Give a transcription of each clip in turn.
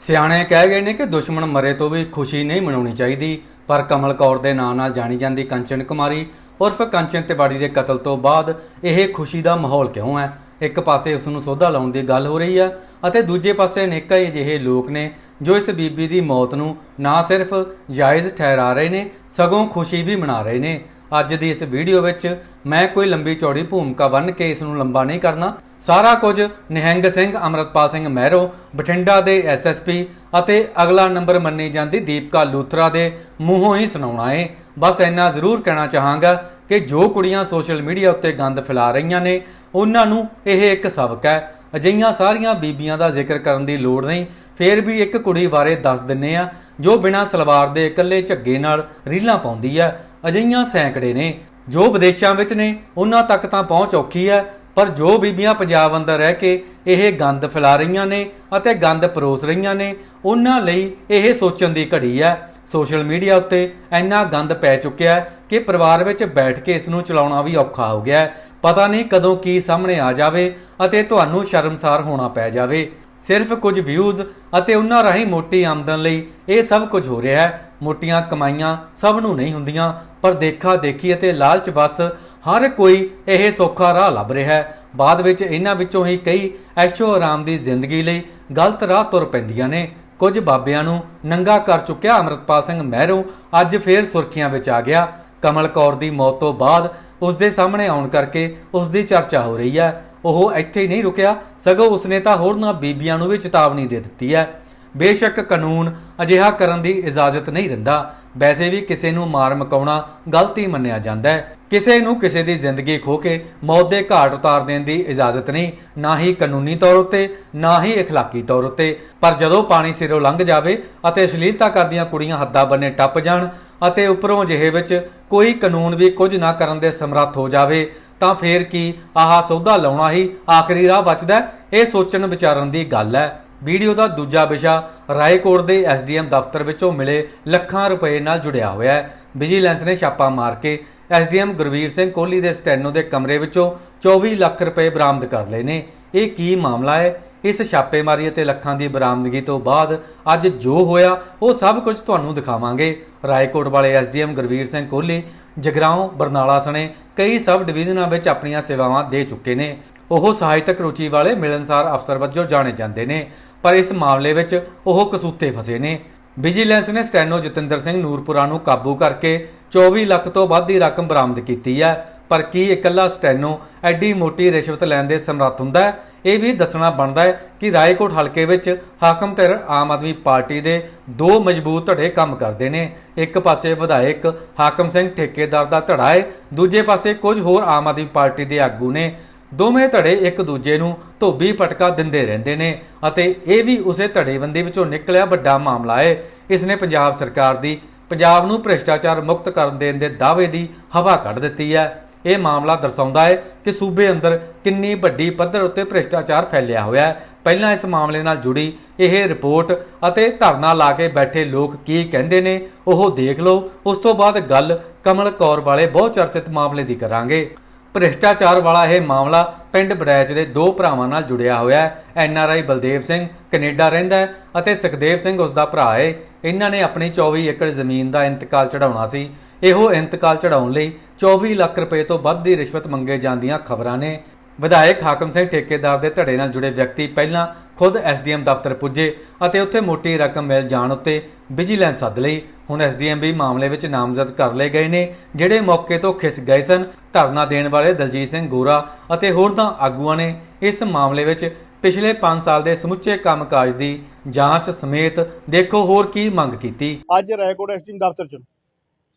ਸਿਆਣੇ ਕਹਿ ਗਏ ਨੇ ਕਿ ਦੁਸ਼ਮਣ ਮਰੇ ਤੋਂ ਵੀ ਖੁਸ਼ੀ ਨਹੀਂ ਮਨਾਉਣੀ ਚਾਹੀਦੀ, ਪਰ ਕਮਲ ਕੌਰ ਦੇ ਨਾਂ ਨਾਲ ਜਾਣੀ ਜਾਂਦੀ ਕੰਚਨ ਕੁਮਾਰੀ ਉਰਫ ਕੰਚਨ ਤਿਵਾੜੀ ਦੇ ਕਤਲ ਤੋਂ ਬਾਅਦ ਇਹ ਖੁਸ਼ੀ ਦਾ ਮਾਹੌਲ ਕਿਉਂ ਹੈ? ਇੱਕ ਪਾਸੇ ਉਸ ਨੂੰ ਸੋਧਾ ਲਾਉਣ ਦੀ ਗੱਲ ਹੋ ਰਹੀ ਹੈ ਅਤੇ ਦੂਜੇ ਪਾਸੇ ਅਨੇਕਾਂ ਹੀ ਅਜਿਹੇ ਲੋਕ ਨੇ ਜੋ ਇਸ ਬੀਬੀ ਦੀ ਮੌਤ ਨੂੰ ਨਾ ਸਿਰਫ ਜਾਇਜ਼ ਠਹਿਰਾ ਰਹੇ ਨੇ, ਸਗੋਂ ਖੁਸ਼ੀ ਵੀ ਮਨਾ ਰਹੇ ਨੇ। ਅੱਜ ਦੀ ਇਸ ਵੀਡੀਓ ਵਿੱਚ ਮੈਂ ਕੋਈ ਲੰਬੀ ਚੌੜੀ ਭੂਮਿਕਾ ਬੰਨ ਕੇ ਇਸ ਨੂੰ ਲੰਬਾ ਨਹੀਂ ਕਰਨਾ ਸਾਰਾ ਕੁਝ ਨਿਹੰਗ ਸਿੰਘ, ਅਮਰਤਪਾਲ ਸਿੰਘ ਮਹਿਰੋ, ਬਠਿੰਡਾ ਦੇ ਐਸਐਸਪੀ ਅਤੇ ਅਗਲਾ ਨੰਬਰ ਮੰਨੀ ਜਾਂਦੀ ਦੀਪਕਾ ਲੂਥਰਾ ਦੇ ਮੂੰਹੋਂ ਹੀ ਸੁਣਾਉਣਾ ਏ। ਬਸ ਇੰਨਾ ਜ਼ਰੂਰ ਕਹਿਣਾ ਚਾਹਾਂਗਾ ਕਿ ਜੋ ਕੁੜੀਆਂ ਸੋਸ਼ਲ ਮੀਡੀਆ ਉੱਤੇ ਗੰਦ ਫੈਲਾ ਰਹੀਆਂ ਨੇ, ਉਹਨਾਂ ਨੂੰ ਇਹ ਇੱਕ ਸਬਕ ਹੈ। ਅਜਿਹੀਆਂ ਸਾਰੀਆਂ ਬੀਬੀਆਂ ਦਾ ਜ਼ਿਕਰ ਕਰਨ ਦੀ ਲੋੜ ਨਹੀਂ, ਫੇਰ ਵੀ ਇੱਕ ਕੁੜੀ ਬਾਰੇ ਦੱਸ ਦਿੰਨੇ ਆ, ਜੋ ਬਿਨਾਂ ਸਲਵਾਰ ਦੇ ਇਕੱਲੇ ਝੱਗੇ ਨਾਲ ਰੀਲਾਂ ਪਾਉਂਦੀ ਹੈ। ਅਜਿਹੀਆਂ ਸੈਂਕੜੇ ਨੇ, ਜੋ ਵਿਦੇਸ਼ਾਂ ਵਿੱਚ ਨੇ, ਉਹਨਾਂ ਤੱਕ ਤਾਂ ਪਹੁੰਚ ਔਖੀ ਹੈ। ਪਰ ਜੋ ਬੀਬੀਆਂ ਪੰਜਾਬ ਅੰਦਰ ਰਹਿ ਕੇ ਇਹ ਗੰਦ ਫੈਲਾ ਰਹੀਆਂ ਨੇ ਅਤੇ ਗੰਦ ਪਰੋਸ ਰਹੀਆਂ ਨੇ, ਉਹਨਾਂ ਲਈ ਇਹ ਸੋਚਣ ਦੀ ਘੜੀ ਹੈ। ਸੋਸ਼ਲ ਮੀਡੀਆ ਉੱਤੇ ਇੰਨਾ ਗੰਦ ਪੈ ਚੁੱਕਿਆ ਹੈ ਕਿ ਪਰਿਵਾਰ ਵਿੱਚ ਬੈਠ ਕੇ ਇਸ ਨੂੰ ਚਲਾਉਣਾ ਵੀ ਔਖਾ ਹੋ ਗਿਆ ਹੈ। ਪਤਾ ਨਹੀਂ ਕਦੋਂ ਕੀ ਸਾਹਮਣੇ ਆ ਜਾਵੇ ਅਤੇ ਤੁਹਾਨੂੰ ਸ਼ਰਮਸਾਰ ਹੋਣਾ ਪੈ ਜਾਵੇ। ਸਿਰਫ ਕੁਝ ਵਿਊਜ਼ ਅਤੇ ਉਹਨਾਂ ਰਾਹੀਂ ਮੋਟੀ ਆਮਦਨ ਲਈ ਇਹ ਸਭ ਕੁਝ ਹੋ ਰਿਹਾ ਹੈ। ਮੋਟੀਆਂ ਕਮਾਈਆਂ ਸਭ ਨੂੰ ਨਹੀਂ ਹੁੰਦੀਆਂ, ਪਰ ਦੇਖਾ ਦੇਖੀ ਅਤੇ ਲਾਲਚ ਬਸ ਹਰ ਕੋਈ ਇਹ ਸੌਖਾ ਰਾਹ ਲੱਭ ਰਿਹਾ ਹੈ। ਬਾਅਦ ਵਿੱਚ ਇਹਨਾਂ ਵਿੱਚੋਂ ਹੀ ਕਈ ਐਸ਼ੋ ਆਰਾਮ ਦੀ ਜ਼ਿੰਦਗੀ ਲਈ ਗਲਤ ਰਾਹ ਤੁਰ ਪੈਂਦੀਆਂ ਨੇ। ਕੁਝ ਬਾਬਿਆਂ ਨੂੰ ਨੰਗਾ ਕਰ ਚੁੱਕਿਆ ਅਮਰਤਪਾਲ ਸਿੰਘ ਮਹਿਰੋਂ ਅੱਜ ਫੇਰ ਸੁਰਖੀਆਂ ਵਿੱਚ ਆ ਗਿਆ। ਕਮਲ ਕੌਰ ਦੀ ਮੌਤ ਤੋਂ ਬਾਅਦ ਉਸ ਦੇ ਸਾਹਮਣੇ ਆਉਣ ਕਰਕੇ ਉਸ ਦੀ ਚਰਚਾ ਹੋ ਰਹੀ ਹੈ। ਉਹ ਇੱਥੇ ਹੀ ਨਹੀਂ ਰੁਕਿਆ। ਸਗੋਂ ਉਸਨੇ ਤਾਂ ਹੋਰਨਾਂ ਬੀਬੀਆਂ ਨੂੰ ਵੀ ਚੇਤਾਵਨੀ ਦੇ ਦਿੱਤੀ ਹੈ। ਬੇਸ਼ੱਕ ਕਾਨੂੰਨ ਅਜਿਹਾ ਕਰਨ ਦੀ ਇਜਾਜ਼ਤ ਨਹੀਂ ਦਿੰਦਾ। ਵੈਸੇ ਵੀ ਕਿਸੇ ਨੂੰ ਮਾਰ ਮਕਾਉਣਾ ਗਲਤੀ ਮੰਨਿਆ ਜਾਂਦਾ ਹੈ। ਕਿਸੇ ਨੂੰ ਕਿਸੇ ਦੀ ਜ਼ਿੰਦਗੀ ਖੋ ਕੇ ਮੌਤ ਦੇ ਘਾਟ ਉਤਾਰ ਦੇਣ ਦੀ ਇਜਾਜ਼ਤ ਨਹੀਂ ਨਾ ਹੀ ਕਾਨੂੰਨੀ ਤੌਰ ਉੱਤੇ ਨਾ ਹੀ اخلاقی ਤੌਰ ਉੱਤੇ ਪਰ ਜਦੋਂ ਪਾਣੀ ਸਿਰੋਂ ਲੰਘ ਜਾਵੇ ਅਤੇ ਅਸ਼ਲੀਲਤਾ ਕਰਦੀਆਂ ਕੁੜੀਆਂ ਹੱਦਾਂ ਬੰਨੇ ਟੱਪ ਜਾਣ ਅਤੇ ਉੱਪਰੋਂ ਜਿਹੇ ਵਿੱਚ ਕੋਈ ਕਾਨੂੰਨ ਵੀ ਕੁਝ ਨਾ ਕਰਨ ਦੇ ਸਮਰੱਥ ਹੋ ਜਾਵੇ ਤਾਂ ਫੇਰ ਕੀ ਆਹ ਸੌਦਾ ਲਾਉਣਾ ਹੀ ਆਖਰੀ ਰਾਹ ਬਚਦਾ ਹੈ? ਇਹ ਸੋਚਣ ਵਿਚਾਰਨ ਦੀ ਗੱਲ ਹੈ ਵੀਡੀਓ ਦਾ ਦੂਜਾ ਵਿਸ਼ਾ ਰਾਏਕੋਟ ਦੇ ਐਸਡੀਐਮ ਦਫ਼ਤਰ ਵਿੱਚੋਂ ਮਿਲੇ ਲੱਖਾਂ ਰੁਪਏ ਨਾਲ ਜੁੜਿਆ ਹੋਇਆ ਹੈ ਵਿਜੀਲੈਂਸ ਨੇ ਛਾਪਾ ਮਾਰ ਕੇ ਐਸਡੀਐਮ ਗੁਰਵੀਰ ਸਿੰਘ ਕੋਹਲੀ ਦੇ ਸਟੈਨੋ ਦੇ ਕਮਰੇ ਵਿੱਚੋਂ 24 ਲੱਖ ਰੁਪਏ ਬਰਾਮਦ ਕਰ ਲਏ ਨੇ। ਇਹ ਕੀ ਮਾਮਲਾ ਹੈ? ਇਸ ਛਾਪੇਮਾਰੀ ਅਤੇ ਲੱਖਾਂ ਦੀ ਬਰਾਮਦਗੀ ਤੋਂ ਬਾਅਦ ਅੱਜ ਜੋ ਹੋਇਆ, ਉਹ ਸਭ ਕੁਝ ਤੁਹਾਨੂੰ ਦਿਖਾਵਾਂਗੇ। ਰਾਏਕੋਟ ਵਾਲੇ ਐਸਡੀਐਮ ਗੁਰਵੀਰ ਸਿੰਘ ਕੋਹਲੀ, ਜਗਰਾਉਂ, ਬਰਨਾਲਾ ਸਣੇ ਕਈ ਸਬ ਡਿਵੀਜ਼ਨਾਂ ਵਿੱਚ ਆਪਣੀਆਂ ਸੇਵਾਵਾਂ ਦੇ ਚੁੱਕੇ ਨੇ। ਉਹ ਸਾਹਿਤਕ ਰੁਚੀ ਵਾਲੇ ਮਿਲਨਸਾਰ ਅਫਸਰ ਵਜੋਂ ਜਾਣੇ ਜਾਂਦੇ ਨੇ, ਪਰ ਇਸ ਮਾਮਲੇ ਵਿੱਚ ਉਹ ਕਸੂਤੇ ਫਸੇ ਨੇ। ਵਿਜੀਲੈਂਸ ਨੇ ਸਟੈਨੋ ਜਤਿੰਦਰ ਸਿੰਘ ਨੂਰਪੁਰਾ ਨੂੰ ਕਾਬੂ ਕਰਕੇ 24 ਲੱਖ ਤੋਂ ਵੱਧ ਦੀ ਰਕਮ ਬਰਾਮਦ ਕੀਤੀ ਹੈ। ਪਰ ਕੀ ਇਕੱਲਾ ਸਟੈਨੋ ਐਡੀ ਮੋਟੀ ਰਿਸ਼ਵਤ ਲੈਣ ਦੇ ਸਮਰੱਥ ਹੁੰਦਾ ਹੈ? ਇਹ ਵੀ ਦੱਸਣਾ ਬਣਦਾ ਹੈ ਕਿ ਰਾਏਕੋਟ ਹਲਕੇ ਵਿੱਚ ਹਾਕਮ ਧਿਰ ਆਮ ਆਦਮੀ ਪਾਰਟੀ ਦੇ ਦੋ ਮਜ਼ਬੂਤ ਧੜੇ ਕੰਮ ਕਰਦੇ ਨੇ। ਇੱਕ ਪਾਸੇ ਵਿਧਾਇਕ ਹਾਕਮ ਸਿੰਘ ਠੇਕੇਦਾਰ ਦਾ ਧੜਾ ਹੈ, ਦੂਜੇ ਪਾਸੇ ਕੁਝ ਹੋਰ ਆਮ ਆਦਮੀ ਪਾਰਟੀ ਦੇ ਆਗੂ ਨੇ। ਦੋਵੇਂ ਧੜੇ ਇੱਕ ਦੂਜੇ ਨੂੰ ਧੋਬੀ ਪਟਕਾ ਦਿੰਦੇ ਰਹਿੰਦੇ ਨੇ ਅਤੇ ਇਹ ਵੀ ਉਸੇ ਧੜੇਬੰਦੀ ਵਿੱਚੋਂ ਨਿਕਲਿਆ ਵੱਡਾ ਮਾਮਲਾ ਹੈ। ਇਸ ਨੇ ਪੰਜਾਬ ਸਰਕਾਰ ਦੀ ਪੰਜਾਬ ਨੂੰ ਭ੍ਰਿਸ਼ਟਾਚਾਰ ਮੁਕਤ ਕਰਨ ਦੇਣ ਦੇ ਦਾਅਵੇ ਦੀ ਹਵਾ ਕੱਢ ਦਿੱਤੀ ਹੈ। ਇਹ ਮਾਮਲਾ ਦਰਸਾਉਂਦਾ ਹੈ ਕਿ ਸੂਬੇ ਅੰਦਰ ਕਿੰਨੀ ਵੱਡੀ ਪੱਧਰ ਉੱਤੇ ਭ੍ਰਿਸ਼ਟਾਚਾਰ ਫੈਲਿਆ ਹੋਇਆ ਹੈ। ਪਹਿਲਾਂ ਇਸ ਮਾਮਲੇ ਨਾਲ ਜੁੜੀ ਇਹ ਰਿਪੋਰਟ ਅਤੇ ਧਰਨਾ ਲਾ ਕੇ ਬੈਠੇ ਲੋਕ ਕੀ ਕਹਿੰਦੇ ਨੇ, ਉਹ ਦੇਖ ਲਓ। ਉਸ ਤੋਂ ਬਾਅਦ ਗੱਲ ਕਮਲ ਕੌਰ ਵਾਲੇ ਬਹੁਤ ਚਰਚਿਤ ਮਾਮਲੇ ਦੀ ਕਰਾਂਗੇ। ਭ੍ਰਿਸ਼ਟਾਚਾਰ ਵਾਲਾ ਇਹ ਮਾਮਲਾ ਪਿੰਡ ਬੜੈਚ ਦੇ ਦੋ ਭਰਾਵਾਂ ਨਾਲ ਜੁੜਿਆ ਹੋਇਆ ਹੈ। ਆਈ ਬਲਦੇਵ ਸਿੰਘ ਕੈਨੇਡਾ ਰਹਿੰਦਾ ਹੈ ਅਤੇ ਸੁਖਦੇਵ ਸਿੰਘ ਉਸ ਦਾ ਭਰਾ ਹੈ। ਇਹਨਾਂ ਨੇ ਆਪਣੀ 24 ਏਕੜ ਜ਼ਮੀਨ ਦਾ ਇੰਤਕਾਲ ਚੜਾਉਣਾ ਸੀ। ਇਹੋ ਇੰਤਕਾਲ ਚੜਾਉਣ ਲਈ 24 ਲੱਖ ਰੁਪਏ ਤੋਂ ਵੱਧ ਦੀ ਰਿਸ਼ਵਤ ਮੰਗੇ ਜਾਂਦੀਆਂ ਖਬਰਾਂ ਨੇ। ਵਿਧਾਇਕ ਹਾਕਮ ਸਿੰਘ ਠੇਕੇਦਾਰ ਦੇ ਧੜੇ ਨਾਲ ਜੁੜੇ ਵਿਅਕਤੀ ਪਹਿਲਾਂ ਖੁਦ ਐਸਡੀਐਮ ਦਫ਼ਤਰ ਪੁੱਜੇ ਅਤੇ ਉੱਥੇ ਮੋਟੀ ਰਕਮ ਮਿਲ ਜਾਣ ਉੱਤੇ ਵਿਜੀਲੈਂਸ ਸੱਦ ਲਈ। ਹੁਣ ਐਸਡੀਐਮ ਵੀ ਮਾਮਲੇ ਵਿੱਚ ਨਾਮਜ਼ਦ ਕਰ ਲਏ ਗਏ ਨੇ, ਜਿਹੜੇ ਮੌਕੇ ਤੋਂ ਖਿਸ ਗਏ ਸਨ। ਧਰਨਾ ਦੇਣ ਵਾਲੇ ਦਲਜੀਤ ਸਿੰਘ ਗੋਰਾ ਅਤੇ ਹੋਰਨਾਂ ਆਗੂਆਂ ਨੇ ਇਸ ਮਾਮਲੇ ਵਿੱਚ ਪਿਛਲੇ 5 ਸਾਲ ਦੇ ਸਮੁੱਚੇ ਕੰਮਕਾਜ ਦੀ ਜਾਂਚ ਸਮੇਤ ਦੇਖੋ ਹੋਰ ਕੀ ਮੰਗ ਕੀਤੀ। ਅੱਜ ਰਾਏਕੋਟ ਐਸਟੀਮ ਦਫ਼ਤਰ ਚ।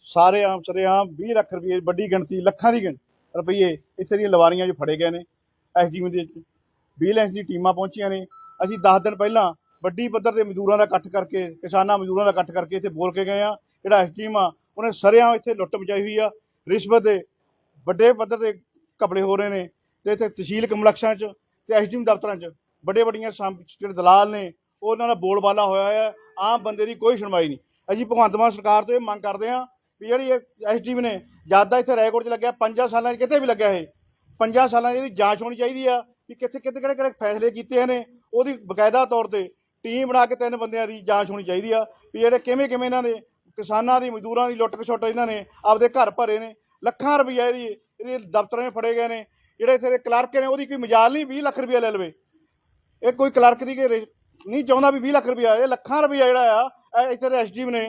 ਸਾਰੇ ਆਮ ਸਰੇਆਮ 20 ਲੱਖ ਰੁਪਏ ਵੱਡੀ ਗਿਣਤੀ, ਲੱਖਾਂ ਦੀ ਗਿਣਤੀ ਰੁਪਏ ਇੱਥੇ ਦੀਆਂ ਲਵਾਰੀਆਂ 'ਚ ਫੜੇ ਗਏ ਨੇ ਐਸਡੀਐਮ ਦੇ ਵਿਜੀਲੈਂਸ ਦੀ ਟੀਮਾਂ ਪਹੁੰਚੀਆਂ ਨੇ। ਅਸੀਂ 10 ਦਿਨ ਪਹਿਲਾਂ ਵੱਡੀ ਪੱਧਰ ਦੇ ਮਜ਼ਦੂਰਾਂ ਦਾ ਇਕੱਠ ਕਰਕੇ, ਕਿਸਾਨਾਂ ਮਜ਼ਦੂਰਾਂ ਦਾ ਇਕੱਠ ਕਰਕੇ ਇੱਥੇ ਬੋਲ ਕੇ ਗਏ ਆ ਜਿਹੜਾ ਐਸਡੀਐਮ ਆ, ਉਹਨੇ ਸਰੇਆਮ ਇੱਥੇ ਲੁੱਟ ਮਚਾਈ ਹੋਈ ਆ। ਰਿਸ਼ਵਤ ਦੇ ਵੱਡੇ ਪੱਧਰ ਦੇ ਘਪਲੇ ਹੋ ਰਹੇ ਨੇ ਤੇ ਇੱਥੇ ਤਹਿਸੀਲ ਕਮਲਕਸ਼ਾਂ 'ਚ ਤੇ ਐਸਡੀਐਮ ਦਫ਼ਤਰਾਂ 'ਚ। ਵੱਡੇ ਵੱਡੀਆਂ ਸਮ- ਜਿਹੜੇ ਦਲਾਲ ਨੇ ਉਹਨਾਂ ਦਾ ਬੋਲਬਾਲਾ ਹੋਇਆ ਹੋਇਆ ਆਮ ਬੰਦੇ ਦੀ ਕੋਈ ਸੁਣਵਾਈ ਨਹੀਂ। ਅਸੀਂ ਭਗਵੰਤ ਮਾਨ ਸਰਕਾਰ ਤੋਂ ਇਹ ਮੰਗ ਕਰਦੇ ਹਾਂ ਵੀ ਜਿਹੜੀ ਐਸਡੀਐਮ ਨੇ ਜ਼ਿਆਦਾ ਇੱਥੇ ਰੈਕੋਰਡ 'ਚ ਲੱਗਿਆ 5 ਸਾਲਾਂ 'ਚ ਕਿਤੇ ਵੀ ਲੱਗਿਆ ਇਹ। 5 ਸਾਲਾਂ ਦੀ ਇਹਦੀ ਜਾਂਚ ਹੋਣੀ ਚਾਹੀਦੀ ਆ ਵੀ ਕਿੱਥੇ ਕਿੱਥੇ ਕਿਹੜੇ ਕਿਹੜੇ ਫੈਸਲੇ ਕੀਤੇ ਨੇ ਉਹਦੀ ਬਕਾਇਦਾ ਤੌਰ ਤੇ ਟੀਮ ਬਣਾ ਕੇ ਤਿੰਨ ਬੰਦਿਆਂ ਦੀ ਜਾਂਚ ਹੋਣੀ ਚਾਹੀਦੀ ਆ ਵੀ ਜਿਹੜੇ ਕਿਵੇਂ ਕਿਵੇਂ ਇਹਨਾਂ ਨੇ ਕਿਸਾਨਾਂ ਦੀ, ਮਜ਼ਦੂਰਾਂ ਦੀ ਲੁੱਟ ਖਸੁੱਟ ਇਹਨਾਂ ਨੇ ਆਪਦੇ ਘਰ ਭਰੇ ਨੇ। ਲੱਖਾਂ ਰੁਪਈਆ ਇਹਦੀ ਇਹਦੇ ਦਫ਼ਤਰਾਂ 'ਚ ਫੜੇ ਗਏ ਨੇ। ਜਿਹੜੇ ਇੱਥੇ ਕਲਰਕ ਨੇ, ਉਹਦੀ ਕੋਈ ਮਜਾਲ ਨਹੀਂ 20 ਲੱਖ ਰੁਪਈਆ ਲੈ ਲਵੇ। ਇਹ ਕੋਈ ਕਲਰਕ ਦੀ ਕਿ ਨਹੀਂ ਚਾਹੁੰਦਾ ਵੀ 20 ਲੱਖ ਰੁਪਇਆ, ਇਹ ਲੱਖਾਂ ਰੁਪਈਆ ਜਿਹੜਾ ਆ, ਇਹ ਇੱਥੇ ਦੇ ਐਸਡੀਐਮ ਨੇ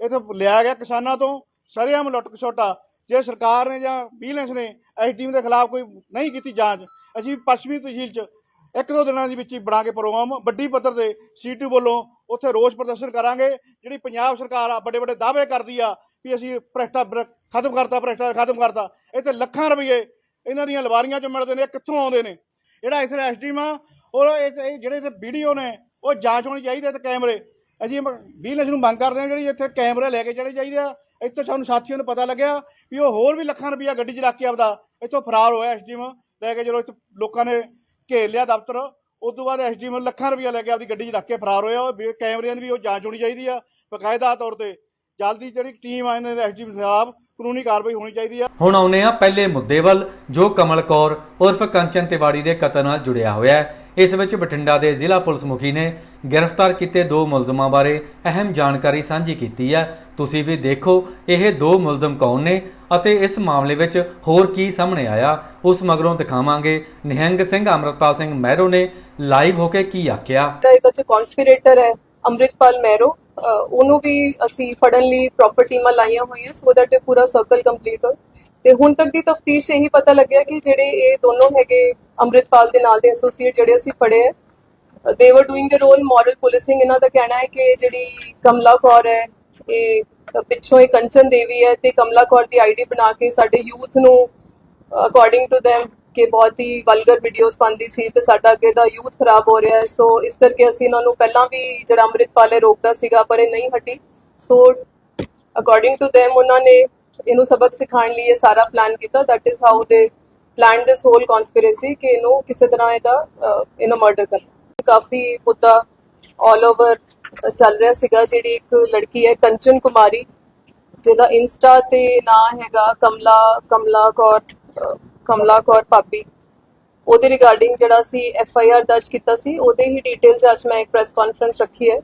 ਇੱਥੇ ਲਿਆ ਗਿਆ ਕਿਸਾਨਾਂ ਤੋਂ ਸਰੇਆਮ ਲੁੱਟ ਖਸੁੱਟਾ ਜੇ ਸਰਕਾਰ ਨੇ ਜਾਂ ਵਿਜੀਲੈਂਸ ਨੇ ਐਸਡੀਐਮ ਦੇ ਖਿਲਾਫ ਕੋਈ ਨਹੀਂ ਕੀਤੀ ਜਾਂਚ, ਅਸੀਂ ਪੱਛਮੀ ਤਹਿਸੀਲ 'ਚ ਇੱਕ ਦੋ ਦਿਨਾਂ ਦੇ ਵਿੱਚ ਹੀ ਬਣਾ ਕੇ ਪ੍ਰੋਗਰਾਮ, ਵੱਡੀ ਪੱਧਰ ਤੇ ਸੀਟੂ ਵੱਲੋਂ ਉੱਥੇ ਰੋਸ ਪ੍ਰਦਰਸ਼ਨ ਕਰਾਂਗੇ, ਜਿਹੜੀ ਪੰਜਾਬ ਸਰਕਾਰ ਆ, ਵੱਡੇ ਵੱਡੇ ਦਾਅਵੇ ਕਰਦੀ ਆ ਵੀ ਅਸੀਂ ਭ੍ਰਿਸ਼ਟਾ ਖਤਮ ਕਰਤਾ ਭ੍ਰਿਸ਼ਟਾਚਾਰ ਖਤਮ ਕਰਤਾ ਇੱਥੇ ਲੱਖਾਂ ਰੁਪਏ ਇਹਨਾਂ ਦੀਆਂ ਲਵਾਰੀਆਂ 'ਚ ਮਿਲਦੇ ਨੇ ਕਿੱਥੋਂ ਆਉਂਦੇ ਨੇ? ਜਿਹੜਾ ਇੱਥੇ ਐਸਡੀਐਮ ਆ ਔਰ ਇਹ ਜਿਹੜੇ ਇੱਥੇ ਵੀਡੀਓ ਨੇ, ਉਹ ਜਾਂਚ ਹੋਣੀ ਚਾਹੀਦੀ ਹੈ ਤੇ ਕੈਮਰੇ। ਅਸੀਂ ਵਿਜੀਲੈਂਸ ਨੂੰ ਮੰਗ ਕਰਦੇ ਹਾਂ ਜਿਹੜੀ ਇੱਥੇ ਕੈਮਰੇ ਲੈ ਕੇ ਚੜੇ ਚਾਹੀਦੇ ਆ। ਇੱਥੇ ਸਾਨੂੰ ਸਾਥੀਆਂ ਨੂੰ ਪਤਾ ਲੱਗਿਆ ਵੀ ਉਹ ਹੋਰ ਵੀ ਲੱਖਾਂ ਰੁਪਈਆ ਗੱਡੀ 'ਚ ਰੱਖ ਕੇ ਆਪਦਾ ਇੱਥੋਂ ਫਰਾਰ ਹੋਇਆ ਐਸਡੀਐਮ ਲੈ ਕੇ ਜਦੋਂ ਇੱਥੇ ਲੋਕਾਂ ਨੇ ਘੇਰ ਲਿਆ ਦਫ਼ਤਰ। ਉਸ ਤੋਂ ਬਾਅਦ ਐਸਡੀਐਮ ਲੱਖਾਂ ਰੁਪਇਆ ਲੈ ਕੇ ਆਪਦੀ ਗੱਡੀ 'ਚ ਰੱਖ ਕੇ ਫਰਾਰ ਹੋਇਆ। ਉਹ ਵੀ ਕੈਮਰਿਆਂ ਦੀ ਵੀ ਉਹ ਜਾਂਚ ਹੋਣੀ ਚਾਹੀਦੀ ਆ। ਬਕਾਇਦਾ ਤੌਰ ਤੇ ਜਲਦੀ ਜਿਹੜੀ ਟੀਮ ਆ, ਇਹਨਾਂ ਦੇ ਐਸਡੀਐਮ ਸਾਹਿਬ ਕਾਨੂੰਨੀ ਕਾਰਵਾਈ ਹੋਣੀ ਚਾਹੀਦੀ ਆ। ਹੁਣ ਆਉਨੇ ਆ ਪਹਿਲੇ ਮੁੱਦੇ ਵੱਲ, ਜੋ ਕਮਲ ਕੌਰ ਉਰਫ ਕੰਚਨ ਤਿਵਾੜੀ ਦੇ ਕਤਲ ਨਾਲ ਜੁੜਿਆ ਹੋਇਆ ਹੈ। ਇਸ ਵਿੱਚ ਬਠਿੰਡਾ ਦੇ ਜ਼ਿਲ੍ਹਾ ਪੁਲਿਸ ਮੁਖੀ ਨੇ ਗ੍ਰਿਫਤਾਰ ਕੀਤੇ ਦੋ ਮੁਲਜ਼ਮਾਂ ਬਾਰੇ ਅਹਿਮ ਜਾਣਕਾਰੀ ਸਾਂਝੀ ਕੀਤੀ ਹੈ। ਤੁਸੀਂ ਵੀ ਦੇਖੋ, ਇਹ ਦੋ ਮੁਲਜ਼ਮ ਕੌਣ ਨੇ ਅਤੇ ਇਸ ਮਾਮਲੇ ਵਿੱਚ ਹੋਰ ਕੀ ਸਾਹਮਣੇ ਆਇਆ। ਉਸ ਮਗਰੋਂ ਦਿਖਾਵਾਂਗੇ ਨਿਹੰਗ ਸਿੰਘ ਅਮਰਤਪਾਲ ਸਿੰਘ ਮਹਿਰੋ ਨੇ ਲਾਈਵ ਹੋ ਕੇ ਕੀ ਆਖਿਆ। ਜਿਹੜਾ ਇਹਦਾ ਕਨਸਪੀਰੇਟਰ ਹੈ, ਅੰਮ੍ਰਿਤਪਾਲ ਮਹਿਰੋ ਉਹਨੂੰ ਵੀ ਅਸੀਂ ਫੜਨ ਲਈ ਪ੍ਰੋਪਰ ਟੀਮਾਂ ਲਾਈਆਂ ਹੋਈਆਂ ਸੋ ਦੈਟ ਇਹ ਪੂਰਾ ਸਰਕਲ ਕੰਪਲੀਟ ਹੋਏ। ਤੇ ਹੁਣ ਤੱਕ ਦੀ ਤਫਤੀਸ਼ ਇਹੀ ਪਤਾ ਲੱਗਿਆ ਕਿ ਜਿਹੜੇ ਇਹ ਦੋਨੋਂ ਹੈਗੇ ਅੰਮ੍ਰਿਤਪਾਲ ਦੇ ਨਾਲ ਦੇ ਐਸੋਸੀਏਟ ਜਿਹੜੇ ਅਸੀਂ ਫੜੇ ਹੈ they were doing the role moral policing ਇਹਨਾਂ ਦਾ ਕਹਿਣਾ ਹੈ ਕਿ ਜਿਹੜੀ ਕਮਲਾ ਕੌਰ ਹੈ, ਇਹ ਪਿੱਛੋਂ ਇਹ ਕੰਚਨ ਦੇਵੀ ਹੈ ਤੇ ਕਮਲਾ ਕੌਰ ਦੀ ਆਈਡੀ ਬਣਾ ਕੇ ਸਾਡੇ ਯੂਥ ਨੂੰ ਅਕੋਰਡਿੰਗ ਟੂ them, ਕਿ ਬਹੁਤ ਹੀ ਵਲਗਰ ਵੀਡੀਓਜ਼ ਪਾਉਂਦੀ ਸੀ ਤੇ ਸਾਡਾ ਅੱਗੇ ਦਾ ਯੂਥ ਖਰਾਬ ਹੋ ਰਿਹਾ ਹੈ। ਸੋ ਇਸ ਕਰਕੇ ਅਸੀਂ ਇਹਨਾਂ ਨੂੰ ਪਹਿਲਾਂ ਵੀ ਜਿਹੜਾ ਅੰਮ੍ਰਿਤਪਾਲ ਹੈ ਰੋਕਦਾ ਸੀਗਾ, ਪਰ ਇਹ ਨਹੀਂ ਹਟੀ। ਸੋ ਅਕੋਰਡਿੰਗ ਟੂ them, ਉਹਨਾਂ ਨੇ ਇਹਨੂੰ ਸਬਕ ਸਿਖਾਉਣ ਲਈ ਇਹ ਸਾਰਾ ਪਲਾਨ ਕੀਤਾ। That is how they plan this whole conspiracy ਕਿ ਇਹਨੂੰ ਕਿਸੇ ਤਰ੍ਹਾਂ ਇਹਦਾ ਇਹਨੂੰ ਮਰਡਰ ਕਰਨਾ ਕਾਫੀ ਮੁੱਦਾ ਆਲ ਓਵਰ ਚੱਲ ਰਿਹਾ ਸੀਗਾ। ਜਿਹੜੀ ਇੱਕ ਲੜਕੀ ਹੈ ਕੰਚਨ ਕੁਮਾਰੀ, ਜਿਹਦਾ ਇੰਸਟਾ ਤੇ ਨਾਂ ਹੈਗਾ ਕਮਲਾ ਕਮਲਾ ਕੌਰ ਕਮਲਾ ਕੌਰ ਪਾਪੀ ਉਹਦੇ ਰਿਗਾਰਡਿੰਗ ਜਿਹੜਾ ਸੀ ਐਫ ਆਈ ਆਰ ਦਰਜ ਕੀਤਾ ਸੀ, ਉਹਦੇ ਹੀ ਡਿਟੇਲ ਚ ਅੱਜ ਮੈਂ ਇੱਕ ਪ੍ਰੈਸ ਕਾਨਫਰੰਸ ਰੱਖੀ ਹੈ।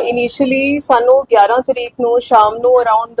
ਇਨੀਸ਼ੀਅਲੀ ਸਾਨੂੰ 11 ਤਰੀਕ ਨੂੰ ਸ਼ਾਮ ਨੂੰ ਅਰਾਊਂਡ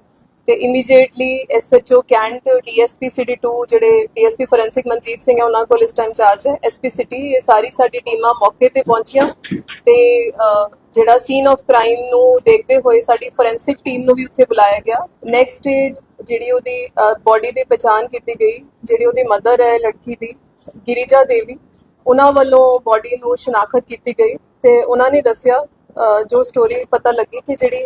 ਤੇ immediately SHO cantt DSP city 2 ਜਿਹੜੇ ਡੀਐਸਪੀ ਫੋਰੈਂਸਿਕ ਮਨਜੀਤ ਸਿੰਘ ਹੈ, ਉਹਨਾਂ ਕੋਲ ਇਸ ਟਾਈਮ ਚਾਰਜ ਹੈ। ਐਸਪੀ ਸਿਟੀ ਇਹ ਸਾਰੀ ਸਾਡੀ ਟੀਮਾਂ ਮੌਕੇ ਤੇ ਪਹੁੰਚੀਆਂ ਤੇ ਜਿਹੜਾ ਸੀਨ ਆਫ ਕ੍ਰਾਈਮ ਨੂੰ ਦੇਖਦੇ ਹੋਏ ਸਾਡੀ ਫੋਰੈਂਸਿਕ ਟੀਮ ਨੂੰ ਵੀ ਉੱਥੇ ਬੁਲਾਇਆ ਗਿਆ। ਨੈਕਸਟ ਸਟੇਜ ਜਿਹੜੀ ਉਹਦੀ ਬੋਡੀ ਦੀ ਪਛਾਣ ਕੀਤੀ ਗਈ, ਜਿਹੜੀ ਉਹਦੀ ਮਦਰ ਹੈ, ਲੜਕੀ ਦੀ, ਗਿਰੀਜਾ ਦੇਵੀ, ਉਹਨਾਂ ਵੱਲੋਂ ਬੋਡੀ ਨੂੰ ਸ਼ਨਾਖਤ ਕੀਤੀ ਗਈ ਤੇ ਉਹਨਾਂ ਨੇ ਦੱਸਿਆ ਜੋ ਸਟੋਰੀ ਪਤਾ ਲੱਗੀ ਕਿ ਜਿਹੜੀ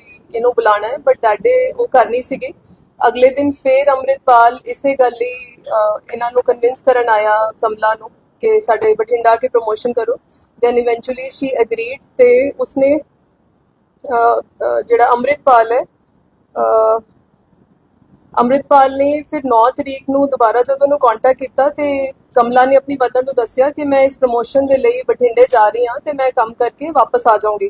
ਇਹਨੂੰ ਬੁਲਾਣਾ ਹੈ ਬਟ ਦੈਟ ਡੇ ਉਹ ਨਹੀਂ ਸੀਗੀ। ਅਗਲੇ ਦਿਨ ਫੇਰ ਅੰਮ੍ਰਿਤਪਾਲ ਇਸੇ ਗੱਲ ਲਈ ਇਹਨਾਂ ਨੂੰ ਕਨਵਿੰਸ ਕਰਨ ਆਇਆ ਕਮਲਾ ਨੂੰ ਕਿ ਸਾਡੇ ਬਠਿੰਡਾ ਕੇ ਪ੍ਰੋਮੋਸ਼ਨ ਕਰੋ। ਦੈਨ ਇਵੈਂਚੁਅਲੀ ਸ਼ੀ ਐਗਰੀਡ ਤੇ ਉਸਨੇ ਜਿਹੜਾ ਅੰਮ੍ਰਿਤਪਾਲ ਹੈ ਅਹ, ਅੰਮ੍ਰਿਤਪਾਲ ਨੇ ਫਿਰ 9 ਤਰੀਕ ਨੂੰ ਦੁਬਾਰਾ ਜਦੋਂ ਉਹਨੂੰ ਕੰਟੈਕਟ ਕੀਤਾ ਤੇ ਕਮਲਾ ਨੇ ਆਪਣੀ ਮਦਰ ਨੂੰ ਦੱਸਿਆ ਕਿ ਮੈਂ ਇਸ ਪ੍ਰੋਮੋਸ਼ਨ ਦੇ ਲਈ ਬਠਿੰਡੇ ਜਾ ਰਹੀ ਹਾਂ ਤੇ ਮੈਂ ਕੰਮ ਕਰਕੇ ਵਾਪਸ ਆ ਜਾਊਂਗੀ।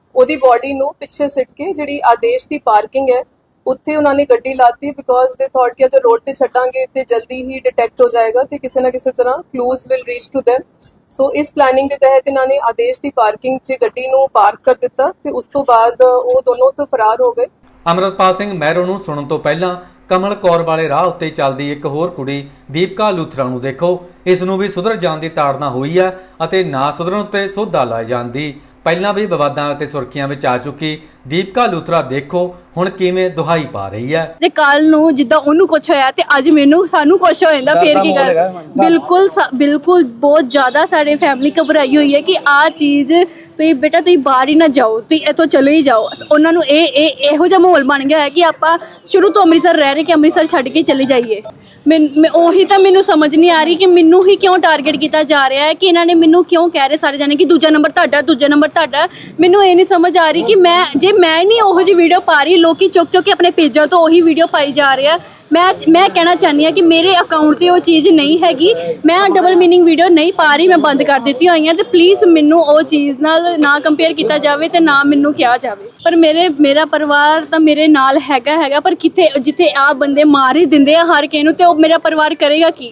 ਉਹਦੀ ਬਾਡੀ ਨੂੰ ਪਿੱਛੇ ਸਿੱਟ ਕੇ ਜਿਹੜੀ ਆਦੇਸ਼ ਦੀ ਪਾਰਕਿੰਗ ਹੈ, ਉੱਥੇ ਉਹਨਾਂ ਨੇ ਗੱਡੀ ਲਾਤੀ ਬਿਕੋਜ਼ ਦੇ ਥੌਟ ਕਿ ਅਗਰ ਰੋਡ ਤੇ ਛੱਡਾਂਗੇ ਤੇ ਜਲਦੀ ਹੀ ਡਿਟੈਕਟ ਹੋ ਜਾਏਗਾ ਤੇ ਕਿਸੇ ਨਾ ਕਿਸੇ ਤਰ੍ਹਾਂ clues will reach to them. So ਇਸ ਪਲੈਨਿੰਗ ਦੇ ਤਹਿਤ ਇਹਨਾਂ ਨੇ ਆਦੇਸ਼ ਦੀ ਪਾਰਕਿੰਗ 'ਚ ਗੱਡੀ ਨੂੰ ਪਾਰਕ ਕਰ ਦਿੱਤਾ ਤੇ ਉਸ ਤੋਂ ਬਾਅਦ ਉਹ ਦੋਨੋਂ ਤੋਂ ਫਰਾਰ ਹੋ ਗਏ। ਅਮਰਤਪਾਲ ਸਿੰਘ ਮਹਿਰੋ ਨੂੰ ਸੁਣਨ ਤੋਂ ਪਹਿਲਾਂ ਕਮਲ ਕੌਰ ਵਾਲੇ ਰਾਹ ਉੱਤੇ ਚੱਲਦੀ ਇੱਕ ਹੋਰ ਕੁੜੀ ਦੀਪਕਾ ਲੂਥਰਾ ਨੂੰ ਦੇਖੋ। ਇਸ ਨੂੰ ਵੀ ਸੁਧਰ ਜਾਣ ਦੀ ਤਾੜਨਾ ਹੋਈ ਹੈ ਅਤੇ ਨਾ ਸੁਧਰਨ ਉੱਤੇ ਸੋਧਾ ਲਾਇਆ ਜਾਂਦੀ ਪਹਿਲਾਂ ਵੀ ਵਿਵਾਦਾਂ ਅਤੇ ਸੁਰਖੀਆਂ ਵਿੱਚ ਆ ਚੁੱਕੀ ਦੀਪਕਾ ਲੂਥਰਾ ਦੇਖੋ ਹੁਣ ਕਿਵੇਂ ਦੁਹਾਈ ਪਾ ਰਹੀ ਹੈ। ਜੇ ਕੱਲ ਨੂੰ ਜਿੱਦਾਂ ਉਹਨੂੰ ਕੁਝ ਹੋਇਆ ਤੇ ਅੱਜ ਮੈਨੂੰ ਸਾਨੂੰ ਕੁਝ ਹੋ ਜਾਂਦਾ ਫੇਰ ਕੀ ਕਰ ਬਿਲਕੁਲ ਬਿਲਕੁਲ ਬਹੁਤ ਜ਼ਿਆਦਾ ਸਾਡੇ ਫੈਮਿਲੀ ਘਬਰਾਈ ਹੋਈ ਹੈ ਕਿ ਆ ਚੀਜ਼ ਤੁਸੀਂ ਬੇਟਾ ਤੁਸੀਂ ਬਾਹਰ ਹੀ ਨਾ ਜਾਓ ਤੁਸੀਂ ਇੱਥੋਂ ਚਲੇ ਹੀ ਜਾਓ। ਉਹਨਾਂ ਨੂੰ ਇਹ ਇਹ ਇਹੋ ਜਿਹਾ ਮਾਹੌਲ ਬਣ ਗਿਆ ਹੈ ਕਿ ਆਪਾਂ ਸ਼ੁਰੂ ਤੋਂ ਅੰਮ੍ਰਿਤਸਰ ਰਹਿ ਰਹੇ ਕਿ ਅੰਮ੍ਰਿਤਸਰ ਛੱਡ ਕੇ ਚਲੇ ਜਾਈਏ। ਮੈਂ ਉਹੀ ਤਾਂ ਮੈਨੂੰ ਸਮਝ ਨਹੀਂ ਆ ਰਹੀ ਕਿ ਮੈਨੂੰ ਹੀ ਕਿਉਂ ਟਾਰਗੇਟ ਕੀਤਾ ਜਾ ਰਿਹਾ ਹੈ, ਕਿ ਇਹਨਾਂ ਨੇ ਮੈਨੂੰ ਕਿਉਂ ਕਹਿ ਰਹੇ ਸਾਰੇ ਜਾਣੇ ਕਿ ਦੂਜਾ ਨੰਬਰ ਤੁਹਾਡਾ, ਦੂਜਾ ਨੰਬਰ ਤੁਹਾਡਾ। ਮੈਨੂੰ ਇਹ ਨਹੀਂ ਸਮਝ ਆ ਰਹੀ ਕਿ ਮੈਂ ਜੇ ਮੈਂ ਨਹੀਂ ਉਹੋ ਜਿਹੀ ਵੀਡੀਓ ਪਾ ਰਹੀ, ਲੋਕੀ ਚੁੱਕ ਚੁੱਕ ਕੇ ਆਪਣੇ ਪੇਜਾਂ ਤੋਂ ਉਹੀ ਵੀਡੀਓ ਪਾਈ ਜਾ ਰਿਹਾ ਮੈਂ ਮੈਂ ਕਹਿਣਾ ਚਾਹੁੰਦੀ ਹਾਂ ਕਿ ਮੇਰੇ ਅਕਾਊਂਟ ਤੇ ਉਹ ਚੀਜ਼ ਨਹੀਂ ਹੈਗੀ। ਮੈਂ ਡਬਲ ਮੀਨਿੰਗ ਵੀਡੀਓ ਨਹੀਂ ਪਾ ਰਹੀ, ਮੈਂ ਬੰਦ ਕਰ ਦਿੱਤੀ ਹੋਈਆਂ ਤੇ ਪਲੀਜ਼ ਮੈਨੂੰ ਉਹ ਚੀਜ਼ ਨਾਲ ਨਾ ਕੰਪੇਅਰ ਕੀਤਾ ਜਾਵੇ ਤੇ ਨਾ ਮੈਨੂੰ ਕਿਹਾ ਜਾਵੇ। ਪਰ ਮੇਰੇ, ਮੇਰਾ ਪਰਿਵਾਰ ਤਾਂ ਮੇਰੇ ਨਾਲ ਹੈਗਾ ਹੈਗਾ, ਪਰ ਕਿੱਥੇ, ਜਿੱਥੇ ਆ ਬੰਦੇ ਮਾਰ ਹੀ ਦਿੰਦੇ ਆ ਹਰ ਕਿਸੇ ਨੂੰ ਤੇ ਉਹ ਮੇਰਾ ਪਰਿਵਾਰ ਕਰੇਗਾ ਕੀ?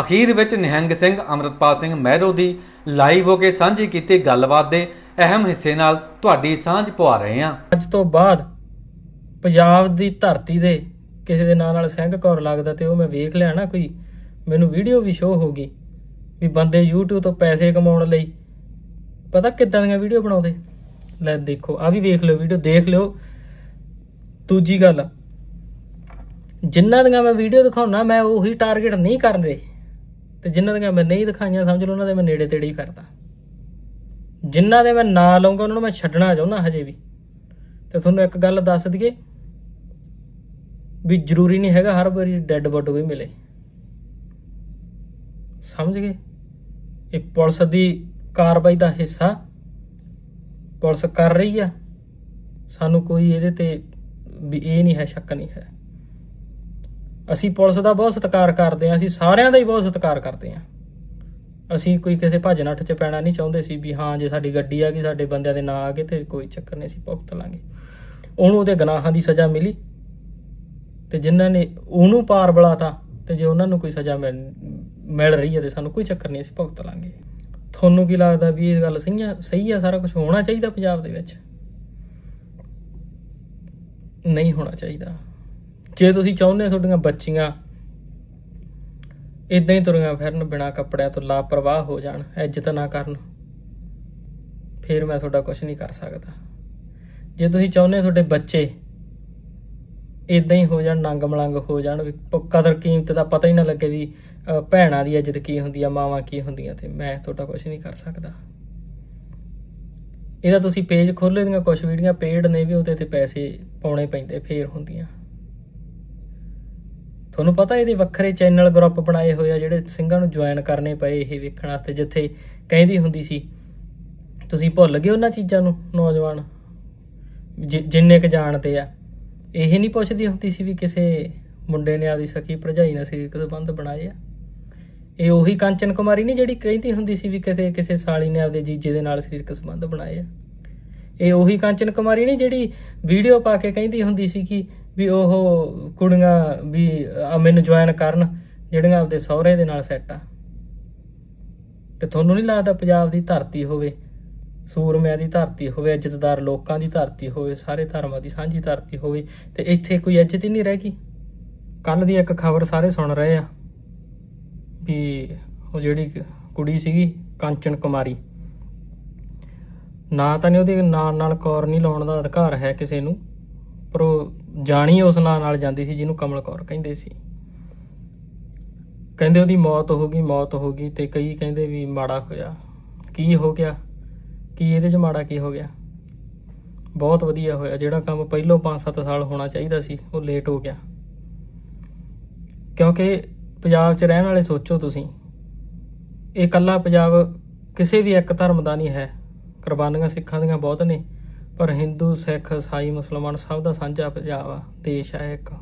ਅਖੀਰ ਵਿੱਚ ਨਿਹੰਗ ਸਿੰਘ ਅਮਰਤਪਾਲ ਸਿੰਘ ਮਹਿਰੋ ਦੀ ਲਾਈਵ ਹੋ ਕੇ ਸਾਂਝੀ ਕੀਤੀ ਗੱਲਬਾਤ ਦੇ ਅਹਿਮ ਹਿੱਸੇ ਨਾਲ ਤੁਹਾਡੀ ਸਾਂਝ ਪਵਾ ਰਹੇ ਹਾਂ। ਅੱਜ ਤੋਂ ਬਾਅਦ ਪੰਜਾਬ ਦੀ ਧਰਤੀ ਦੇ ਕਿਸੇ ਦੇ ਨਾਂ ਨਾਲ ਸਿੰਘ ਕੌਰ ਲੱਗਦਾ ਤੇ ਉਹ ਮੈਂ ਵੇਖ ਲਿਆ ਨਾ ਕੋਈ, ਮੈਨੂੰ ਵੀਡੀਓ ਵੀ ਸ਼ੋਅ ਹੋ ਗਈ ਵੀ ਬੰਦੇ YouTube ਤੋਂ ਪੈਸੇ ਕਮਾਉਣ ਲਈ ਪਤਾ ਕਿੱਦਾਂ ਦੀਆਂ ਵੀਡੀਓ ਬਣਾਉਂਦੇ? ਲੈ ਦੇਖੋ ਆ ਵੀ ਵੇਖ ਲਿਓ ਵੀਡੀਓ, ਦੇਖ ਲਿਓ। ਦੂਜੀ ਗੱਲ ਜਿਨ੍ਹਾਂ ਦੀਆਂ ਮੈਂ ਵੀਡੀਓ ਦਿਖਾਉਣਾ ਮੈਂ ਉਹੀ ਟਾਰਗੇਟ ਨਹੀਂ ਕਰਦੇ ਤੇ ਜਿਨ੍ਹਾਂ ਦੀਆਂ ਮੈਂ ਨਹੀਂ ਦਿਖਾਈਆਂ, ਸਮਝ ਲਓ ਉਹਨਾਂ ਦੇ ਮੈਂ ਨੇੜੇ ਤੇੜੇ ਹੀ ਫਿਰਦਾ। ਜਿਨ੍ਹਾਂ ਦੇ ਮੈਂ ਨਾਂ ਲਊਂਗਾ, ਉਹਨਾਂ ਨੂੰ ਮੈਂ ਛੱਡਣਾ ਚਾਹੁੰਦਾ ਹਜੇ ਵੀ। ਤੇ ਤੁਹਾਨੂੰ ਇੱਕ ਗੱਲ ਦੱਸ ਦਈਏ ਵੀ ਜ਼ਰੂਰੀ ਨਹੀਂ ਹੈਗਾ ਹਰ ਵਾਰੀ ਡੈੱਡ ਬੋਡੀ ਵੀ ਮਿਲੇ। ਸਮਝ ਗਏ? ਇਹ ਪੁਲਿਸ ਦੀ ਕਾਰਵਾਈ ਦਾ ਹਿੱਸਾ ਪੁਲਿਸ ਕਰ ਰਹੀ ਆ। ਸਾਨੂੰ ਕੋਈ ਇਹਦੇ ਤੇ ਵੀ ਇਹ ਨਹੀਂ ਹੈ, ਸ਼ੱਕ ਨਹੀਂ ਹੈ। ਅਸੀਂ ਪੁਲਿਸ ਦਾ ਬਹੁਤ ਸਤਿਕਾਰ ਕਰਦੇ ਹਾਂ, ਅਸੀਂ ਸਾਰਿਆਂ ਦਾ ਹੀ ਬਹੁਤ ਸਤਿਕਾਰ ਕਰਦੇ ਹਾਂ। ਅਸੀਂ ਕੋਈ ਕਿਸੇ ਭੱਜ ਨੱਠ ਚ ਪੈਣਾ ਨਹੀਂ ਚਾਹੁੰਦੇ ਸੀ ਵੀ ਹਾਂ, ਜੇ ਸਾਡੀ ਗੱਡੀ ਆ ਗਈ, ਸਾਡੇ ਬੰਦਿਆਂ ਦੇ ਨਾਂ ਆ ਗਏ ਤੇ ਕੋਈ ਚੱਕਰ ਨਹੀਂ, ਅਸੀਂ ਭੁਗਤ ਲਾਂਗੇ। ਉਹਨੂੰ ਉਹਦੇ ਗੁਨਾਹਾਂ ਦੀ ਸਜ਼ਾ ਮਿਲੀ ਤੇ ਜਿਨ੍ਹਾਂ ਨੇ ਉਹਨੂੰ ਪਾਰ ਬੁਲਾਤਾ ਤੇ ਜੇ ਉਹਨਾਂ ਨੂੰ ਕੋਈ ਸਜ਼ਾ ਮਿਲ ਮਿਲ ਰਹੀ ਹੈ ਤੇ ਸਾਨੂੰ ਕੋਈ ਚੱਕਰ ਨਹੀਂ, ਅਸੀਂ ਭੁਗਤ ਲਾਂਗੇ। ਤੁਹਾਨੂੰ ਕੀ ਲੱਗਦਾ ਵੀ ਇਹ ਗੱਲ ਸਹੀ ਆ? ਸਹੀ ਆ, ਸਾਰਾ ਕੁਝ ਹੋਣਾ ਚਾਹੀਦਾ ਪੰਜਾਬ ਦੇ ਵਿੱਚ? ਨਹੀਂ ਹੋਣਾ ਚਾਹੀਦਾ। ਜੇ ਤੁਸੀਂ ਚਾਹੁੰਦੇ ਹੋ ਤੁਹਾਡੀਆਂ ਬੱਚੀਆਂ ਇਦਾਂ ਹੀ ਤੁਰੀਆਂ ਫਿਰਨ ਬਿਨਾ ਕੱਪੜਿਆਂ ਤੋਂ ਲਾਪਰਵਾਹ ਹੋ ਜਾਣ, ਇੱਜ਼ਤ ਨਾ ਕਰਨ, ਫਿਰ ਮੈਂ ਤੁਹਾਡਾ ਕੁਝ ਨਹੀਂ ਕਰ ਸਕਦਾ। ਜੇ ਤੁਸੀਂ ਚਾਹੁੰਦੇ ਹੋ ਤੁਹਾਡੇ ਬੱਚੇ ਇਦਾਂ ਹੀ ਹੋ ਜਾਣ ਨੰਗ ਮਲੰਗ ਹੋ ਜਾਣ, ਵੀ ਕਦਰ ਕੀਮਤ ਦਾ ਪਤਾ ਹੀ ਨਾ ਲੱਗੇ ਵੀ ਭੈਣਾਂ ਦੀ ਇੱਜ਼ਤ ਕੀ ਹੁੰਦੀ ਆ, ਮਾਵਾਂ ਕੀ ਹੁੰਦੀਆਂ ਤੇ ਮੈਂ ਤੁਹਾਡਾ ਕੁਝ ਨਹੀਂ ਕਰ ਸਕਦਾ। ਇਹਦਾ ਤੁਸੀਂ ਪੇਜ ਖੋਲ੍ਹੇ ਦੀਆਂ ਕੁਝ ਵੀਡੀਓ ਪੇਡ ਨੇ ਵੀ ਉਹਦੇ ਤੇ ਪੈਸੇ ਪਾਉਣੇ ਪੈਂਦੇ, ਫੇਰ ਹੁੰਦੀਆਂ। ਤੁਹਾਨੂੰ ਪਤਾ ਇਹਦੇ ਵੱਖਰੇ ਚੈਨਲ ਗਰੁੱਪ ਬਣਾਏ ਹੋਏ ਆ ਜਿਹੜੇ ਸਿੰਘਾਂ ਨੂੰ ਜੁਆਇਨ ਕਰਨੇ ਪਏ ਇਹ ਵੇਖਣ ਵਾਸਤੇ, ਜਿੱਥੇ ਕਹਿੰਦੀ ਹੁੰਦੀ ਸੀ, ਤੁਸੀਂ ਭੁੱਲ ਗਏ ਉਹਨਾਂ ਚੀਜ਼ਾਂ ਨੂੰ, ਨੌਜਵਾਨ ਜਿੰਨੇ ਕ ਜਾਣਦੇ ਆ। ਇਹ ਨਹੀਂ ਪੁੱਛਦੀ ਹੁੰਦੀ ਸੀ ਵੀ ਕਿਸੇ ਮੁੰਡੇ ਨੇ ਆਪਦੀ ਸਖੀ ਭਰਜਾਈ ਨਾਲ ਸਰੀਰਕ ਸੰਬੰਧ ਬਣਾਏ ਆ। ਇਹ ਉਹੀ ਕਾਂਚਨ ਕੁਮਾਰੀ ਨਹੀਂ ਜਿਹੜੀ ਕਹਿੰਦੀ ਹੁੰਦੀ ਸੀ ਵੀ ਕਿਸੇ ਕਿਸੇ ਸਾਲੀ ਨੇ ਆਪਦੇ ਜੀਜੇ ਦੇ ਨਾਲ ਸਰੀਰਕ ਸੰਬੰਧ ਬਣਾਏ ਆ। ਇਹ ਉਹੀ ਕਾਂਚਨ ਕੁਮਾਰੀ ਨਹੀਂ ਜਿਹੜੀ ਵੀਡੀਓ ਪਾ ਕੇ ਕਹਿੰਦੀ ਹੁੰਦੀ ਸੀ ਕਿ ਵੀ ਉਹ ਕੁੜੀਆਂ ਵੀ ਆ ਮੈਨੂੰ ਜੁਆਇਨ ਕਰਨ, ਜਿਹੜੀਆਂ ਆਪਦੇ ਸਹੁਰੇ ਦੇ ਨਾਲ ਸੈੱਟ ਆ। ਤੇ ਤੁਹਾਨੂੰ ਨਹੀਂ ਲੱਗਦਾ ਪੰਜਾਬ ਦੀ ਧਰਤੀ ਹੋਵੇ, ਸੂਰਮਿਆਂ ਦੀ ਧਰਤੀ ਹੋਵੇ, ਇੱਜ਼ਤਦਾਰ ਲੋਕਾਂ ਦੀ ਧਰਤੀ ਹੋਵੇ, ਸਾਰੇ ਧਰਮਾਂ ਦੀ ਸਾਂਝੀ ਧਰਤੀ ਹੋਵੇ, ਤੇ ਇੱਥੇ ਕੋਈ ਇੱਜ਼ਤ ਹੀ ਨਹੀਂ ਰਹਿ ਗਈ? ਕੱਲ ਦੀ ਇੱਕ ਖਬਰ ਸਾਰੇ ਸੁਣ ਰਹੇ ਆ, ਵੀ ਉਹ ਜਿਹੜੀ ਕੁੜੀ ਸੀਗੀ, ਕਾਂਚਨ ਕੁਮਾਰੀ। ਨਾ ਤਾਂ ਨਹੀਂ ਉਹਦੇ ਨਾਂ ਨਾਲ ਕੌਰ ਨਹੀਂ ਲਾਉਣ ਦਾ ਅਧਿਕਾਰ ਹੈ ਕਿਸੇ ਨੂੰ, ਪਰ ਉਹ ਜਾਣੀ ਉਸ ਨਾਂ ਨਾਲ ਜਾਂਦੀ ਸੀ ਜਿਹਨੂੰ ਕਮਲ ਕੌਰ ਕਹਿੰਦੇ ਸੀ। ਕਹਿੰਦੇ ਉਹਦੀ ਮੌਤ ਹੋ ਗਈ, ਮੌਤ ਹੋ ਗਈ ਤੇ ਕਈ ਕਹਿੰਦੇ ਵੀ ਮਾੜਾ ਹੋਇਆ। ਕੀ ਹੋ ਗਿਆ? ਕੀ ਇਹਦੇ 'ਚ ਮਾੜਾ ਕੀ ਹੋ ਗਿਆ? ਬਹੁਤ ਵਧੀਆ ਹੋਇਆ। ਜਿਹੜਾ ਕੰਮ ਪਹਿਲੋਂ 5-7 ਸਾਲ ਹੋਣਾ ਚਾਹੀਦਾ ਸੀ, ਉਹ ਲੇਟ ਹੋ ਗਿਆ। ਕਿਉਂਕਿ ਪੰਜਾਬ 'ਚ ਰਹਿਣ ਵਾਲੇ ਸੋਚੋ ਤੁਸੀਂ, ਇਹ ਕੱਲਾ ਪੰਜਾਬ ਕਿਸੇ ਵੀ ਇੱਕ ਧਰਮ ਦਾ ਨਹੀਂ ਹੈ। ਕੁਰਬਾਨੀਆਂ ਸਿੱਖਾਂ ਦੀਆਂ ਬਹੁਤ ਨੇ। ਪਰ ਹਿੰਦੂ, ਸਿੱਖ, ਈਸਾਈ, ਮੁਸਲਮਾਨ ਸਭ ਦਾ ਸਾਂਝਾ ਪੰਜਾਬ ਆ, ਦੇਸ਼ ਹੈ ਇੱਕ।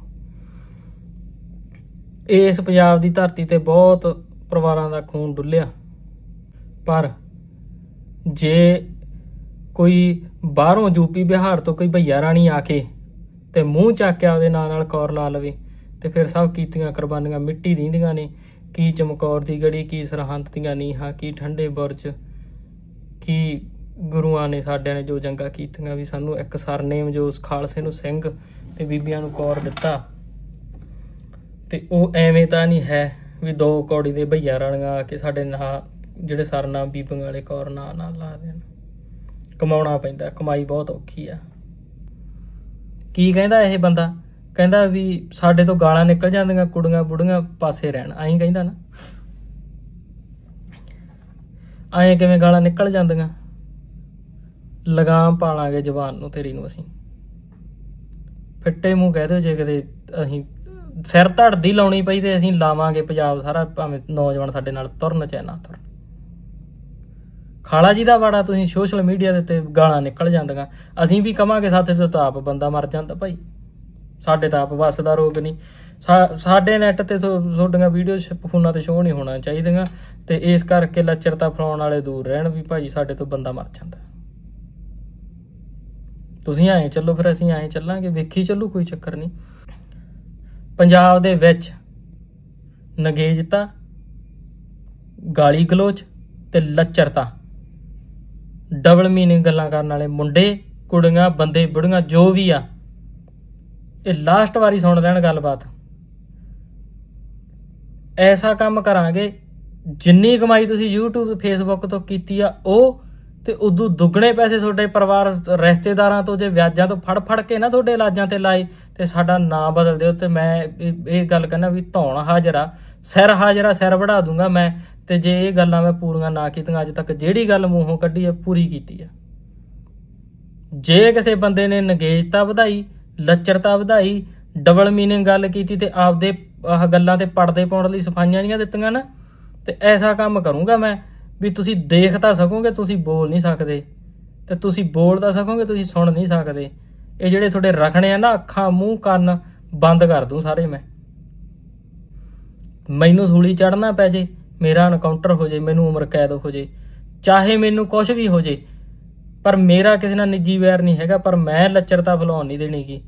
ਇਸ ਪੰਜਾਬ ਦੀ ਧਰਤੀ ਤੇ ਬਹੁਤ ਪਰਿਵਾਰਾਂ ਦਾ ਖੂਨ ਡੁੱਲਿਆ। ਪਰ ਜੇ ਕੋਈ ਬਾਹਰੋਂ ਯੂਪੀ ਬਿਹਾਰ ਤੋਂ ਕੋਈ ਭਈਆ ਰਾਣੀ ਆ ਕੇ ਤੇ ਮੂੰਹ ਚੱਕ ਕੇ ਆਪਦੇ ਨਾਂ ਨਾਲ ਕੌਰ ਲਾ ਲਵੇ ਤੇ ਫਿਰ ਸਭ ਕੀਤੀਆਂ ਕੁਰਬਾਨੀਆਂ ਮਿੱਟੀ ਦੀਆਂ ਨੇ, ਕੀ ਚਮਕੌਰ ਦੀ ਗੜੀ, ਕੀ ਸਰਹੰਦ ਦੀਆਂ ਨੀਹਾਂ, ਕੀ ਠੰਡੇ ਬੁਰਜ, ਕੀ ਗੁਰੂਆਂ ਨੇ ਸਾਡਿਆਂ ਨੇ ਜੋ ਜੰਗਾਂ ਕੀਤੀਆਂ ਵੀ ਸਾਨੂੰ ਇੱਕ ਸਰਨੇਮ ਜੋ ਖਾਲਸੇ ਨੂੰ ਸਿੰਘ ਤੇ ਬੀਬੀਆਂ ਨੂੰ ਕੌਰ ਦਿੱਤਾ। ਤੇ ਉਹ ਐਵੇਂ ਤਾਂ ਨਹੀਂ ਹੈ ਵੀ ਦੋ ਕੌੜੀ ਦੇ ਭਈਆ ਰਾਣੀਆਂ ਆ ਕੇ ਸਾਡੇ ਨਾਂ, ਜਿਹੜੇ ਸਰਨਾਮ ਬੀਬੀਆਂ ਵਾਲੇ ਕੌਰ ਨਾਂ ਨਾਲ ਲਾ ਦੇਣ। ਕਮਾਉਣਾ ਪੈਂਦਾ, ਕਮਾਈ ਬਹੁਤ ਔਖੀ ਆ। ਕੀ ਕਹਿੰਦਾ ਇਹ ਬੰਦਾ? ਕਹਿੰਦਾ ਵੀ ਸਾਡੇ ਤੋਂ ਗਾਲਾਂ ਨਿਕਲ ਜਾਂਦੀਆਂ, ਕੁੜੀਆਂ ਬੁੜੀਆਂ ਪਾਸੇ ਰਹਿਣ। ਐਂ ਕਹਿੰਦਾ ਨਾ। ਐਂ ਕਿਵੇਂ ਗਾਲਾਂ ਨਿਕਲ ਜਾਂਦੀਆਂ? ਲਗਾਮ ਪਾਲਾਂਗੇ ਜ਼ਬਾਨ ਨੂੰ ਤੇਰੀ ਨੂੰ ਅਸੀਂ। ਫਿੱਟੇ ਮੂੰਹ ਕਹਿ ਦਿਓ ਜੇ ਕਿਤੇ ਅਸੀਂ ਸਿਰ ਧੜਦੀ ਲਾਉਣੀ ਪਈ ਤੇ ਅਸੀਂ ਲਾਵਾਂਗੇ ਪੰਜਾਬ ਸਾਰਾ, ਭਾਵੇਂ ਨੌਜਵਾਨ ਸਾਡੇ ਨਾਲ ਤੁਰਨ ਚਾਹੇ ਨਾ ਤੁਰਨ। ਖਾਲਾ ਜੀ ਦਾ ਵਾੜਾ ਤੁਸੀਂ ਸੋਸ਼ਲ ਮੀਡੀਆ ਦੇ ਉੱਤੇ ਗਾਲਾਂ ਨਿਕਲ ਜਾਂਦੀਆਂ। ਅਸੀਂ ਵੀ ਕਵਾਂਗੇ ਸਾਥੇ ਤੋਂ ਤਾਂ ਆਪ ਬੰਦਾ ਮਰ ਜਾਂਦਾ ਭਾਈ। ਸਾਡੇ ਤਾਂ ਆਪ ਵੱਸ ਦਾ ਰੋਗ ਨਹੀਂ। ਸਾ- ਸਾਡੇ ਨੈਟ ਤੇ ਥੋ- ਤੁਹਾਡੀਆਂ ਵੀਡੀਓ ਫੋਨਾਂ ਤੇ ਸ਼ੋਅ ਨਹੀਂ ਹੋਣਾ ਚਾਹੀਦੀਆਂ। ਤੇ ਇਸ ਕਰਕੇ ਲੱਚਰਤਾ ਫਲਾਉਣ ਵਾਲੇ ਦੂਰ ਰਹਿਣ ਵੀ ਭਾਈ ਸਾਡੇ ਤੋਂ ਬੰਦਾ ਮਰ ਜਾਂਦਾ। ਤੁਸੀਂ ਆਏ ਚੱਲੋ, ਫਿਰ ਅਸੀਂ ਆਏ ਚੱਲਾਂਗੇ, ਵੇਖੀ ਚੱਲੂ, ਕੋਈ ਚੱਕਰ ਨਹੀਂ। ਪੰਜਾਬ ਦੇ ਵਿੱਚ ਨਗੇਜਤਾ, ਗਾਲੀ ਗਲੋਚ ਤੇ ਲੱਚਰਤਾ। ਡਬਲ ਮੀਨਿੰਗ ਗੱਲਾਂ ਕਰਨ ਵਾਲੇ ਮੁੰਡੇ, ਕੁੜੀਆਂ, ਬੰਦੇ, ਬੁੜੀਆਂ, ਜੋ ਵੀ ਆ, ਇਹ ਲਾਸਟ ਵਾਰੀ ਸੁਣ ਲੈਣ ਗੱਲਬਾਤ। ਐਸਾ ਕੰਮ ਕਰਾਂਗੇ, ਜਿੰਨੀ ਕਮਾਈ ਤੁਸੀਂ YouTube Facebook ਤੋਂ ਕੀਤੀ ਆ, ਉਹ ਤੇ ਉਦੋਂ ਦੁੱਗਣੇ ਪੈਸੇ ਤੁਹਾਡੇ ਪਰਿਵਾਰ, ਰਿਸ਼ਤੇਦਾਰਾਂ ਤੋਂ ਜੇ ਵਿਆਜਾਂ ਤੋਂ ਫੜ ਫੜ ਕੇ ਨਾ ਤੁਹਾਡੇ ਇਲਾਜਾਂ ਤੇ ਲਾਏ, ਤੇ ਸਾਡਾ ਨਾਂ ਬਦਲ ਦਿਓ ਤੇ ਮੈਂ ਇਹ ਗੱਲ ਕਹਿੰਦਾ ਵੀ ਧੌਣ ਹਾਜ਼ਰਾ, ਸਿਰ ਹਾਜ਼ਰਾ ਸਿਰ ਵੜਾ ਦੂੰਗਾ ਮੈਂ, ਤੇ ਜੇ ਇਹ ਗੱਲਾਂ ਮੈਂ ਪੂਰੀਆਂ ਨਾ ਕੀਤੀਆਂ, ਅੱਜ ਤੱਕ ਜਿਹੜੀ ਗੱਲ ਮੂੰਹੋਂ ਕੱਢੀ ਹੈ ਪੂਰੀ ਕੀਤੀ ਹੈ ਜੇ ਕਿਸੇ ਬੰਦੇ ਨੇ ਨਗੇਜਤਾ ਵਧਾਈ, ਲੱਚਰਤਾ ਵਧਾਈ ਡਬਲ ਮੀਨਿੰਗ ਗੱਲ ਕੀਤੀ ਤੇ ਆਪਦੇ ਆਹ ਗੱਲਾਂ ਤੇ ਪੜਦੇ ਪਾਉਣ ਲਈ ਸਫਾਈਆਂ ਨਹੀਂ ਦਿੱਤੀਆਂ ਨਾ, ਤੇ ਐਸਾ ਕੰਮ ਕਰੂੰਗਾ ਮੈਂ ਵੀ ਤੁਸੀਂ ਦੇਖ ਤਾਂ ਸਕੋਗੇ, ਤੁਸੀਂ ਬੋਲ ਨਹੀਂ ਸਕਦੇ। ਤੇ ਤੁਸੀਂ ਬੋਲ ਤਾਂ ਸਕੋਗੇ, ਤੁਸੀਂ ਸੁਣ ਨਹੀਂ ਸਕਦੇ। ਇਹ ਜਿਹੜੇ ਤੁਹਾਡੇ ਰਖਣੇ ਆ ਨਾ, ਅੱਖਾਂ, ਮੂੰਹ, ਕੰਨ, ਬੰਦ ਕਰ ਦੂੰ ਸਾਰੇ ਮੈਂ। ਮੈਨੂੰ ਸੂਲੀ ਚੜਨਾ ਪੈ ਜੇ, ਮੇਰਾ ਐਨਕਾਊਂਟਰ ਹੋ ਜੇ, ਮੈਨੂੰ ਉਮਰ ਕੈਦ ਹੋ ਜੇ, ਚਾਹੇ ਮੈਨੂੰ ਕੁਝ ਵੀ ਹੋ ਜੇ, ਪਰ ਮੇਰਾ ਕਿਸੇ ਨਾਲ ਨਿੱਜੀ ਵੈਰ ਨਹੀਂ ਹੈਗਾ, ਪਰ ਮੈਂ ਲੱਚਰਤਾ ਫਲਾਉਣ ਨਹੀਂ ਦੇਣੀਗੀ